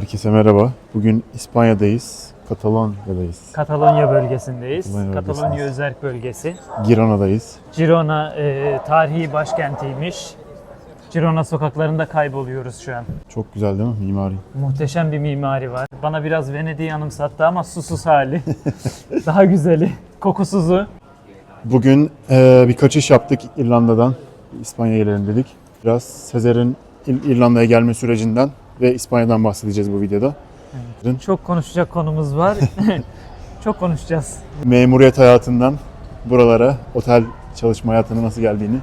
Herkese merhaba. Bugün İspanya'dayız. Katalonya'dayız. Katalonya bölgesindeyiz. Katalonya Katalonya bölgesindeyiz. özerk bölgesi. Girona'dayız. Girona e, tarihi başkentiymiş. Girona sokaklarında kayboluyoruz şu an. Çok güzel değil mi mimari? Muhteşem bir mimari var. Bana biraz Venedik'i anımsattı ama susuz hali. Daha güzeli. Kokusuzu. Bugün eee, bir kaçış yaptık İrlanda'dan. İspanya'ya gelelim dedik. Biraz Sezer'in İr- İrlanda'ya gelme sürecinden ve İspanya'dan bahsedeceğiz bu videoda. Çok konuşacak konumuz var. Çok konuşacağız. Memuriyet hayatından buralara, otel çalışma hayatına nasıl geldiğini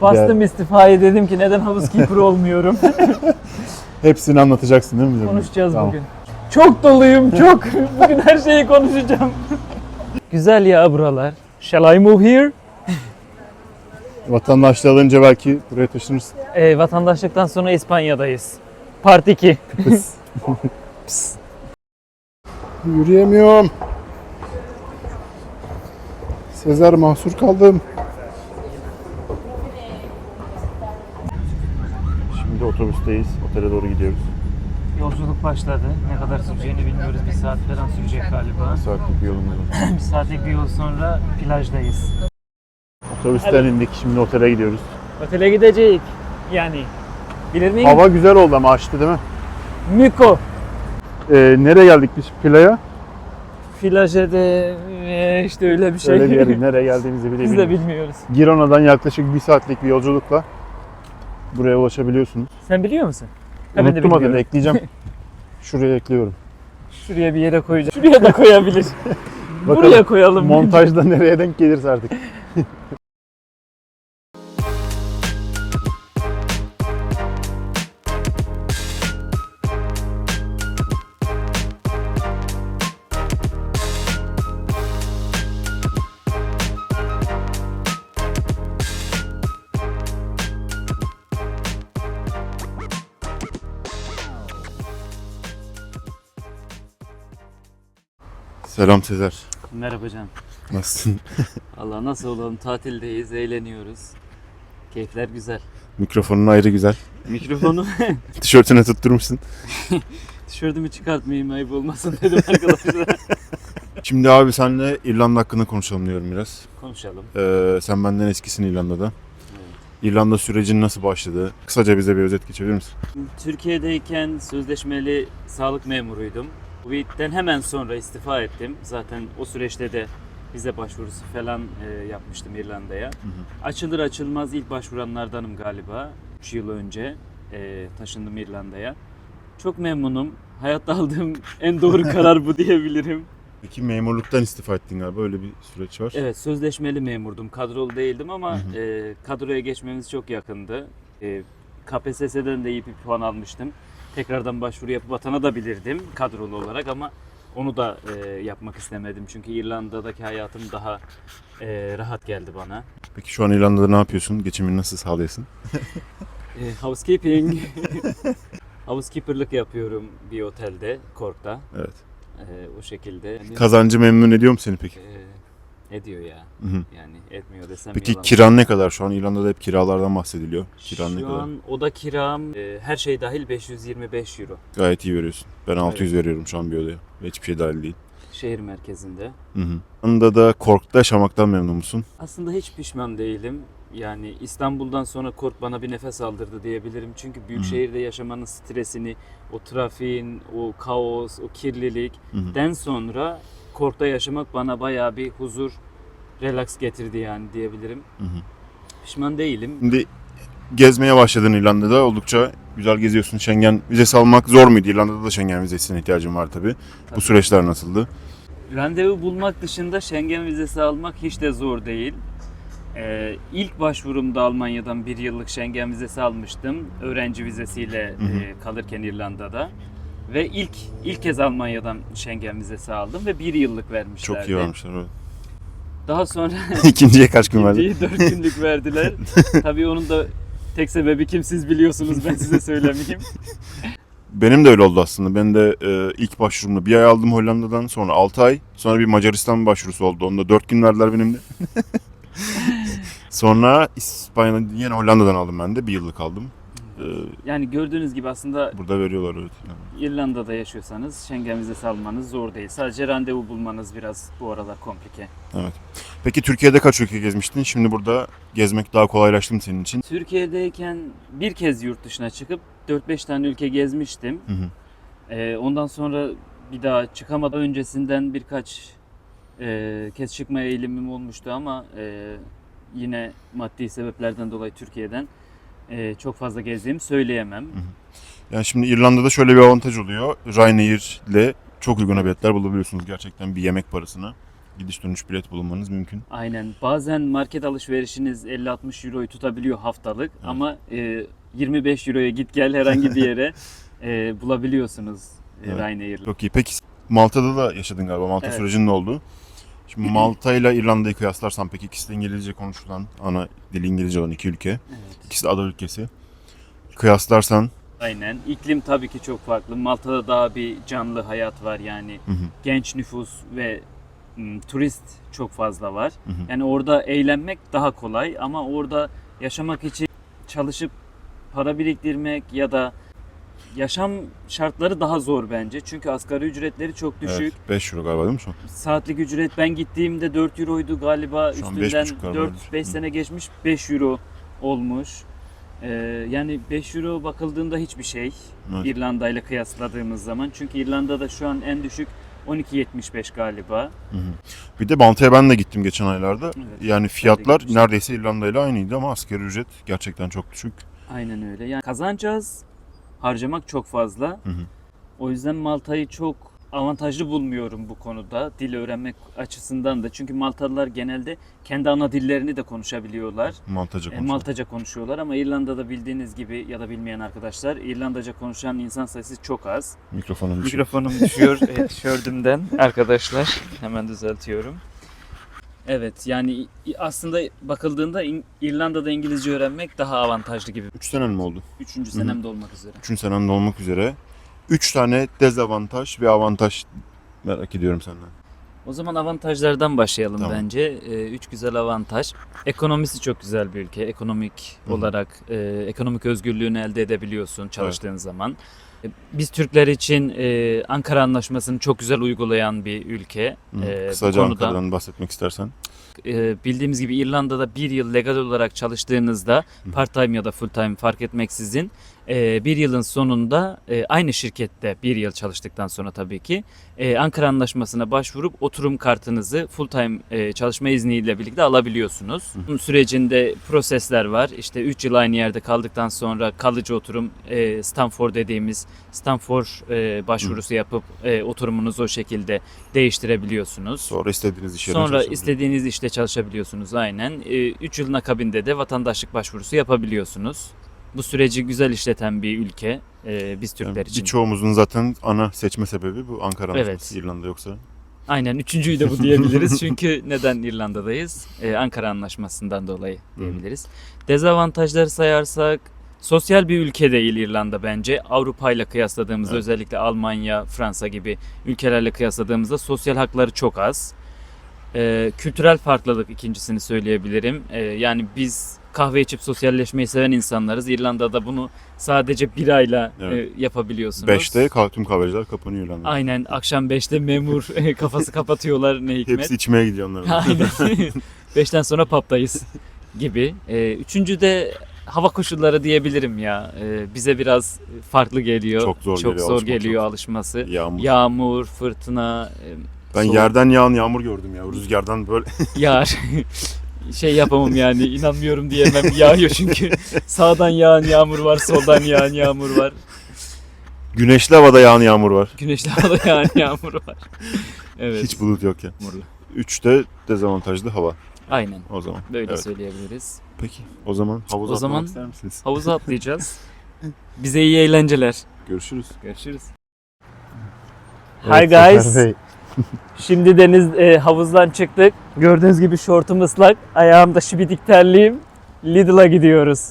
Bastım istifayı dedim ki neden housekeeper olmuyorum. hepsini anlatacaksın değil mi? Konuşacağız Tamam. bugün. Çok doluyum çok. Bugün her şeyi konuşacağım. Güzel ya buralar. Shall I move here? Vatandaşlığı alınca belki buraya taşınırsın. Ee, vatandaşlıktan sonra İspanya'dayız. Part 2. Pıs. Yürüyemiyorum. Sezer mahsur kaldım. Şimdi otobüsteyiz. Otele doğru gidiyoruz. Yolculuk başladı. Ne kadar süreceğini bilmiyoruz. Bir saat falan sürecek galiba. Saatlik bir yolumuz var. bir saatlik bir yol sonra plajdayız. Otobüsten indik. Şimdi otele gidiyoruz. Otele gidecek. Yani. Bilir miyim? Hava güzel oldu ama açtı değil mi? Miko. Ee, nereye geldik biz playa? Plajede ee, işte öyle bir şey. Öyle bir yer. Nereye geldiğimizi bile Biz de bilmiyoruz. Girona'dan yaklaşık bir saatlik bir yolculukla buraya ulaşabiliyorsunuz. Sen biliyor musun? Ha, ben de Unuttum adını ekleyeceğim. Şuraya ekliyorum. Şuraya bir yere koyacağım. Şuraya da koyabilir. Bakalım. Buraya koyalım. Montajda nereye denk gelirse artık. Selam Sezer. Merhaba Can. Nasılsın? Allah nasıl olalım tatildeyiz, eğleniyoruz. Keyifler güzel. Mikrofonun ayrı güzel. Mikrofonu Tişörtüne tutturmuşsun. tişörtümü çıkartmayayım ayıp olmasın dedim arkadaşlar. Şimdi abi senle İrlanda hakkında konuşalım diyorum biraz. Konuşalım. Ee, sen benden eskisin İrlanda'da. İrlanda sürecin nasıl başladı? Kısaca bize bir özet geçebilir misin? Türkiye'deyken sözleşmeli sağlık memuruydum. Covid'den hemen sonra istifa ettim. Zaten o süreçte de vize başvurusu falan e, yapmıştım İrlanda'ya. Açılır açılmaz ilk başvuranlardanım galiba. 3 yıl önce e, taşındım İrlanda'ya. Çok memnunum. Hayatta aldığım en doğru karar bu diyebilirim. Peki memurluktan istifa ettin galiba. Öyle bir süreç var. Evet sözleşmeli memurdum. Kadrolu değildim ama e, kadroya geçmemiz çok yakındı. E, KPSS'den de iyi bir puan almıştım. Tekrardan başvuru yapıp atanabilirdim kadrolu olarak ama onu da e, yapmak istemedim. Çünkü İrlanda'daki hayatım daha e, rahat geldi bana. Peki şu an İrlanda'da ne yapıyorsun? Geçimini nasıl sağlıyorsun? E, housekeeping. Housekeeper'lık yapıyorum bir otelde, Cork'ta. Evet. E, o şekilde. Kazancı memnun ediyor mu seni peki? E, ediyor ya. Hı hı. Yani etmiyor desem Peki yalan. kiran ne kadar? Şu an İrlanda'da hep kiralardan bahsediliyor. Kiran ne Şu kadar? an oda kiram e, her şey dahil 525 euro. Gayet iyi veriyorsun. Ben 600 veriyorum şu an bir odaya. Hiçbir şey dahil değil. Şehir merkezinde. Hı hı. İrlanda'da Cork'ta yaşamaktan memnun musun? Aslında hiç pişman değilim. Yani İstanbul'dan sonra Kork bana bir nefes aldırdı diyebilirim. Çünkü büyük Hı. şehirde yaşamanın stresini, o trafiğin, o kaos, o kirlilik den sonra Kork'ta yaşamak bana bayağı bir huzur, relax getirdi yani diyebilirim. Hı hı. Pişman değilim. Şimdi gezmeye başladın İrlanda'da. Oldukça güzel geziyorsun. Schengen vizesi almak zor muydu? İrlanda'da da Schengen vizesine ihtiyacın var tabii. Bu Tabii. süreçler nasıldı? Randevu bulmak dışında Schengen vizesi almak hiç de zor değil. Ee, ilk başvurumda Almanya'dan bir yıllık Schengen vizesi almıştım. Öğrenci vizesiyle Hı hı. e, kalırken İrlanda'da. Ve ilk ilk kez Almanya'dan Schengen vizesi aldım ve bir yıllık vermişlerdi. Çok iyi varmışlar. evet. Daha sonra İkinciye kaç gün verdi? dört günlük verdiler. Tabii onun da tek sebebi kim siz biliyorsunuz ben size söylemeyeyim. Benim de öyle oldu aslında. Ben de e, ilk başvurumda bir ay aldım Hollanda'dan sonra 6 ay. Sonra bir Macaristan başvurusu oldu. Onda 4 gün verdiler benim de. sonra İspanya'dan yine Hollanda'dan aldım ben de. Bir yıllık aldım. Yani gördüğünüz gibi aslında burada veriyorlar evet. Yani. İrlanda'da yaşıyorsanız Schengen vizesi almanız zor değil. Sadece randevu bulmanız biraz bu aralar komplike. Evet. Peki Türkiye'de kaç ülke gezmiştin? Şimdi burada gezmek daha kolaylaştı mı senin için? Türkiye'deyken bir kez yurt dışına çıkıp 4-5 tane ülke gezmiştim. Hı hı. Ee, ondan sonra bir daha çıkamadan öncesinden birkaç e, kez çıkma eğilimim olmuştu ama e, yine maddi sebeplerden dolayı Türkiye'den e, çok fazla gezdiğimi söyleyemem. Yani şimdi İrlanda'da şöyle bir avantaj oluyor. Ryanair ile çok uygun biletler bulabiliyorsunuz gerçekten bir yemek parasına. Gidiş dönüş bilet bulunmanız mümkün. Aynen. Bazen market alışverişiniz 50-60 euroyu tutabiliyor haftalık ama e, 25 euroya git gel herhangi bir yere e, bulabiliyorsunuz e, Evet. Ryanair'le. Çok iyi. Peki Malta'da da yaşadın galiba. Malta Evet. sürecinin ne oldu? Şimdi Malta ile İrlanda'yı kıyaslarsan peki ikisi de İngilizce konuşulan, ana dili İngilizce olan iki ülke. Evet. İkisi de ada ülkesi. Kıyaslarsan Aynen. İklim tabii ki çok farklı. Malta'da daha bir canlı hayat var yani. Hı hı. Genç nüfus ve m, turist çok fazla var. Hı hı. Yani orada eğlenmek daha kolay ama orada yaşamak için çalışıp para biriktirmek ya da yaşam şartları daha zor bence. Çünkü asgari ücretleri çok düşük. evet, 5 euro galiba değil mi şu an? Saatlik ücret ben gittiğimde 4 euroydu galiba. Şu Üstünden 5,5 galiba. 4-5 Hı. sene geçmiş 5 euro olmuş. Ee, yani 5 euro bakıldığında hiçbir şey Evet. İrlanda ile kıyasladığımız zaman. Çünkü İrlanda'da şu an en düşük 12.75 galiba. Hı hı. Bir de Malta'ya ben de gittim geçen aylarda. Evet. Yani fiyatlar neredeyse İrlanda ile aynıydı ama asgari ücret gerçekten çok düşük. Aynen öyle. Yani kazanacağız, harcamak çok fazla. Hı hı. O yüzden Malta'yı çok avantajlı bulmuyorum bu konuda dil öğrenmek açısından da. Çünkü Maltalılar genelde kendi ana dillerini de konuşabiliyorlar. Maltaca E, konuşuyor. Maltaca konuşuyorlar ama İrlanda'da bildiğiniz gibi ya da bilmeyen arkadaşlar İrlandaca konuşan insan sayısı çok az. Mikrofonun düşük. Mikrofonum düşüyor evet, tişörtümden arkadaşlar. Hemen düzeltiyorum. Evet yani aslında bakıldığında İrlanda'da İngilizce öğrenmek daha avantajlı gibi. 3 senen mi oldu? Üçüncü hı. senemde olmak üzere. 3. senemde olmak üzere. 3 tane dezavantaj ve avantaj merak ediyorum senden. O zaman avantajlardan başlayalım Tamam. bence. Ee, üç güzel avantaj. Ekonomisi çok güzel bir ülke. Ekonomik Hı hı. olarak e, ekonomik özgürlüğünü elde edebiliyorsun çalıştığın zaman. E, Biz Türkler için e, Ankara Anlaşması'nı çok güzel uygulayan bir ülke. Hı. E, Kısaca konuda Ankara'dan bahsetmek istersen. e, bildiğimiz gibi İrlanda'da bir yıl legal olarak çalıştığınızda part time ya da full time fark etmeksizin e, bir yılın sonunda e, aynı şirkette bir yıl çalıştıktan sonra tabii ki e, Ankara Anlaşması'na başvurup oturum kartınızı full time e, çalışma izniyle birlikte alabiliyorsunuz. Bunun sürecinde prosesler var. İşte 3 yıl aynı yerde kaldıktan sonra kalıcı oturum e, Stanford dediğimiz Stanford e, başvurusu yapıp e, oturumunuzu o şekilde değiştirebiliyorsunuz. Sonra istediğiniz iş yerine Sonra istediğiniz işte çalışabiliyorsunuz aynen. 3 yılın akabinde de vatandaşlık başvurusu yapabiliyorsunuz. Bu süreci güzel işleten bir ülke e, biz Türkler Yani için. Birçoğumuzun zaten ana seçme sebebi bu Ankara Evet. Anlaşması İrlanda yoksa. Aynen üçüncüyü de bu diyebiliriz. Çünkü neden İrlanda'dayız? E, Ankara Anlaşması'ndan dolayı diyebiliriz. Dezavantajları sayarsak sosyal bir ülke değil İrlanda bence. Avrupa ile kıyasladığımızda Evet. özellikle Almanya, Fransa gibi ülkelerle kıyasladığımızda sosyal hakları çok az. E, kültürel farklılık ikincisini söyleyebilirim. E, yani biz kahve içip sosyalleşmeyi seven insanlarız. İrlanda'da bunu sadece birayla Evet. e, yapabiliyorsunuz. 5'te kah- tüm kahveciler kapanıyor İrlanda'da. Aynen akşam 5'te memur kafası kapatıyorlar ne hikmet. Hepsi içmeye gidiyor onların. Aynen. Beşten sonra pub'dayız gibi. Ee, üçüncü de hava koşulları diyebilirim ya. Ee, bize biraz farklı geliyor. Çok zor çok geliyor, zor alışmak geliyor çok. alışması. Yağmur. Yağmur, fırtına, e, ben soğuk. yerden yağan yağmur gördüm ya. Rüzgardan böyle yağar. Şey yapamam yani inanmıyorum diyemem yağıyor çünkü sağdan yağan yağmur var soldan yağan yağmur var güneşli havada yağan yağmur var. güneşli havada yağan yağmur var evet Hiç bulut yok ya. 3'te dezavantajlı hava aynen o zaman. böyle Evet. söyleyebiliriz Peki o zaman havuza O atlamak zaman- ister misiniz? havuza atlayacağız bize iyi eğlenceler Görüşürüz. görüşürüz Hi guys. Şimdi deniz e, havuzdan çıktık. Gördüğünüz gibi şortum ıslak. Ayağımda şibidik terliyim. Lidl'a gidiyoruz.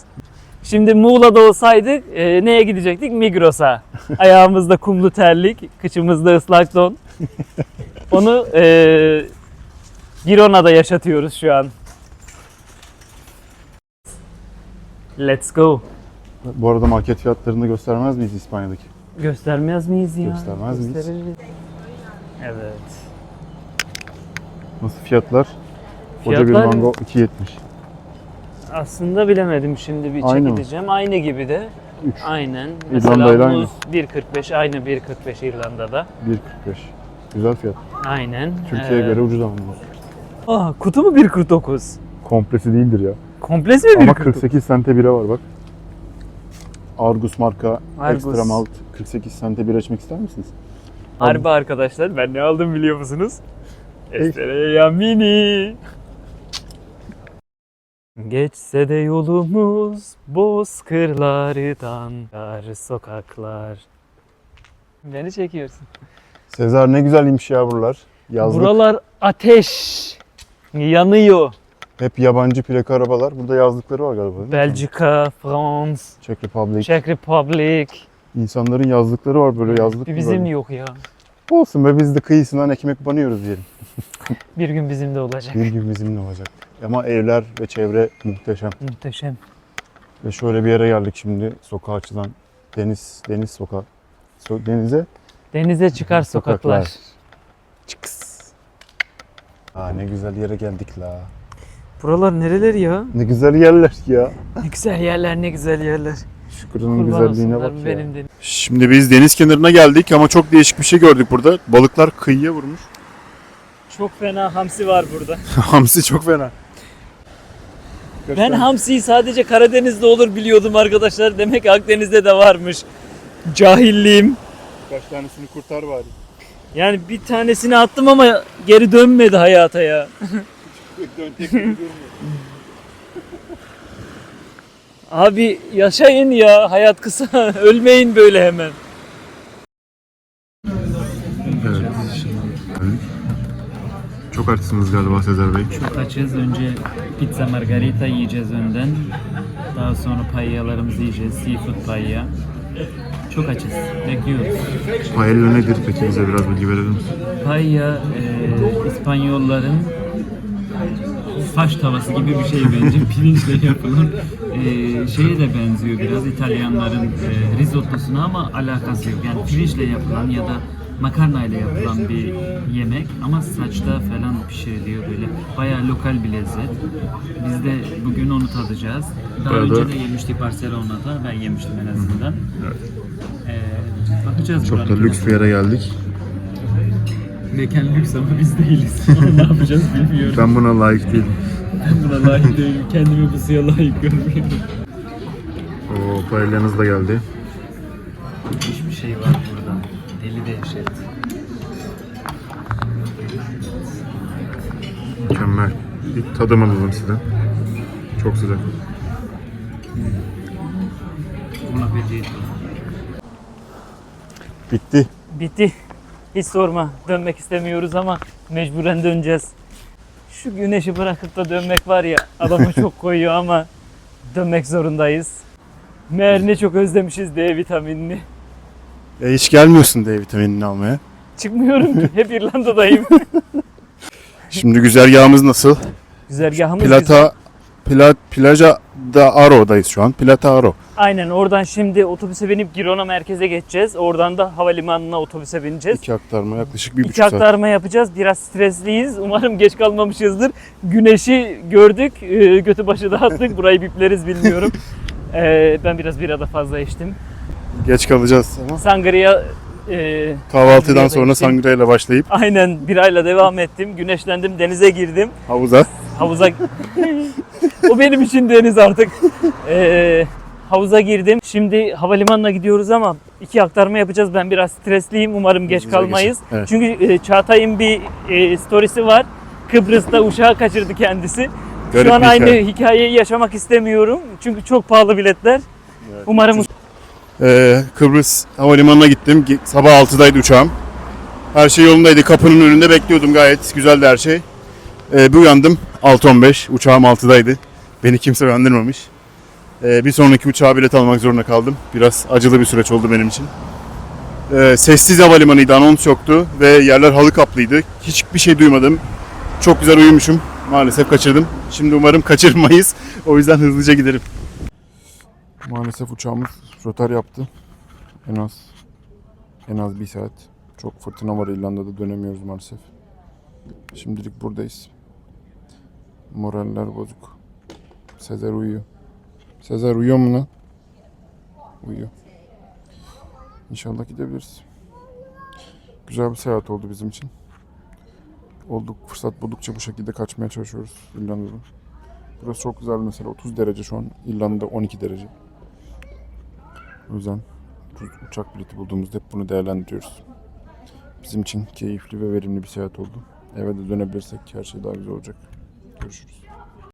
Şimdi Muğla'da olsaydık e, neye gidecektik? Migros'a. Ayağımızda kumlu terlik, kıçımızda ıslak don. Onu e, Girona'da yaşatıyoruz şu an. Let's go. Bu arada market fiyatlarını göstermez miyiz İspanya'daki? Göstermez miyiz ya? Göstermez miyiz? Gösteririz. Evet. Nasıl fiyatlar? Koca bir Fiyatlar- mango 2.70. Aslında bilemedim şimdi bir Aynı mı? çekileceğim. Aynı gibi de. 3. Aynen. İrlanda'yla Mesela aynı. muz 1.45 aynı 1.45 İrlanda'da. 1.45. Güzel fiyat. Aynen. Türkiye'ye Ee, göre ucuz ama. muz. Aa, kutu mu 1.49? Komplesi değildir ya. Komplesi mi 1.49? Ama 48 sente bira var bak. Argus marka Argus. ekstra malt 48 sente bira içmek ister misiniz? Harbi arkadaşlar ben ne aldım biliyor musunuz? Estrella Mini. Geçse de yolumuz bozkırlardan dar sokaklar. Beni çekiyorsun. Sezar ne güzelmiş ya buralar. Yazlık. Buralar ateş. Yanıyor. Hep yabancı plaka arabalar. Burada yazlıkları var galiba. değil mi? Belçika, France, Czech Republic. Czech Republic. İnsanların yazlıkları var böyle yazlık. Bir bizim böyle? yok ya. Olsun be biz de kıyısından ekmek banıyoruz diyelim. Bir gün bizim de olacak. Bir gün bizimle olacak. Ama evler ve çevre muhteşem. Muhteşem. Ve şöyle bir yere geldik şimdi sokağa açılan deniz deniz sokağı. So- denize Denize çıkar sokaklar. Sokaklar. çıkız. Aa ne güzel yere geldik la. Buralar nereler ya? Ne güzel yerler ya. Ne güzel yerler, ne güzel yerler. Şükranın Kurban güzelliğine olsunlar bak ya. benim de. Şimdi biz deniz kenarına geldik ama çok değişik bir şey gördük burada. Balıklar kıyıya vurmuş. Çok fena hamsi var burada. Hamsi çok fena. Ben hamsiyi sadece Karadeniz'de olur biliyordum arkadaşlar. Demek ki Akdeniz'de de varmış. Cahilliğim. Kaç tanesini kurtar bari. Yani bir tanesini attım ama geri dönmedi hayata ya. Abi yaşayın ya. Hayat kısa. Ölmeyin böyle hemen. Evet. Çok açsınız galiba Sezer Bey. Çok açız. Önce pizza margarita yiyeceğiz önden. Daha sonra payyalarımızı yiyeceğiz. Seafood payya. Çok açız. Bekliyoruz. Paella nedir peki bize biraz bilgi verir misin? Payya e, İspanyolların saç tavası gibi bir şey bence. Pirinçle yapılan e, şeye de benziyor biraz İtalyanların e, risottosuna ama alakası yok. Yani pirinçle yapılan ya da makarna ile yapılan bir yemek ama saçta falan pişiriliyor böyle. Bayağı lokal bir lezzet. Biz de bugün onu tadacağız. Daha Bayağı da- önce de yemiştik Barcelona'da. Ben yemiştim en azından. E, bakacağız Çok da buranın lüks bir yere geldik. Mekan lüks ama biz değiliz. Ne yapacağız bilmiyorum. Ben buna layık değilim. Ben buna layık değilim. Kendimi bu suya layık görmüyorum. Oo paellanız da geldi. Hiçbir şey var burada. Deli dehşet. Mükemmel. Bir tadım alalım sizden. Çok sıcak. Bitti. Bitti. Hiç sorma. Dönmek istemiyoruz ama mecburen döneceğiz. Şu güneşi bırakıp da dönmek var ya adamı çok koyuyor ama dönmek zorundayız. Meğer ne çok özlemişiz D vitaminini. E, hiç gelmiyorsun D vitaminini almaya. Çıkmıyorum ki. Hep İrlanda'dayım. Şimdi güzergahımız nasıl? Güzergahımız güzel. Plat, Plaja da Aro'dayız şu an. Plata Aro. Aynen oradan şimdi otobüse binip Girona merkeze geçeceğiz. Oradan da havalimanına otobüse bineceğiz. İki aktarma yaklaşık bir İki buçuk saat. aktarma yapacağız. Biraz stresliyiz. Umarım geç kalmamışızdır. Güneşi gördük. e, Götü başı dağıttık. Burayı bipleriz bilmiyorum. E, ben biraz bira da fazla içtim. Geç kalacağız ama. Sangria e, Kahvaltıdan sonra sangria ile başlayıp aynen birayla devam ettim. Güneşlendim. Denize girdim. havuza. Havuza... o benim için deniz artık. E, havuza girdim. Şimdi havalimanına gidiyoruz ama iki aktarma yapacağız. Ben biraz stresliyim. Umarım geç Hızlıca kalmayız. geçin. Evet. Çünkü e, Çağatay'ın bir e, storiesi var. Kıbrıs'ta uçağı kaçırdı kendisi. Garip Şu an bir aynı hikaye. hikayeyi yaşamak istemiyorum. Çünkü çok pahalı biletler. Umarım Ee, Kıbrıs Havalimanı'na gittim. Sabah 6'daydı uçağım. Her şey yolundaydı. Kapının önünde bekliyordum. Gayet güzeldi her şey. Ee, bir uyandım. 6.15. Uçağım 6'daydı. Beni kimse uyandırmamış. Ee, bir sonraki uçağa bilet almak zorunda kaldım. Biraz acılı bir süreç oldu benim için. Ee, sessiz havalimanıydı. Anons yoktu. Ve yerler halı kaplıydı. Hiçbir şey duymadım. Çok güzel uyumuşum. Maalesef kaçırdım. Şimdi umarım kaçırmayız. O yüzden hızlıca giderim. Maalesef uçağımız rötar yaptı. En az en az bir saat. Çok fırtına var İrlanda'da dönemiyoruz maalesef. Şimdilik buradayız. Moraller bozuk. Sezer uyuyor. Sezer uyuyor mu lan? Uyuyor. İnşallah gidebiliriz. Güzel bir seyahat oldu bizim için. Olduk fırsat buldukça bu şekilde kaçmaya çalışıyoruz İrlanda'dan. Burası çok güzel mesela 30 derece şu an. İrlanda 12 derece. O yüzden uçak bileti bulduğumuzda hep bunu değerlendiriyoruz. Bizim için keyifli ve verimli bir seyahat oldu. Eve de dönebilirsek her şey daha güzel olacak. Görüşürüz.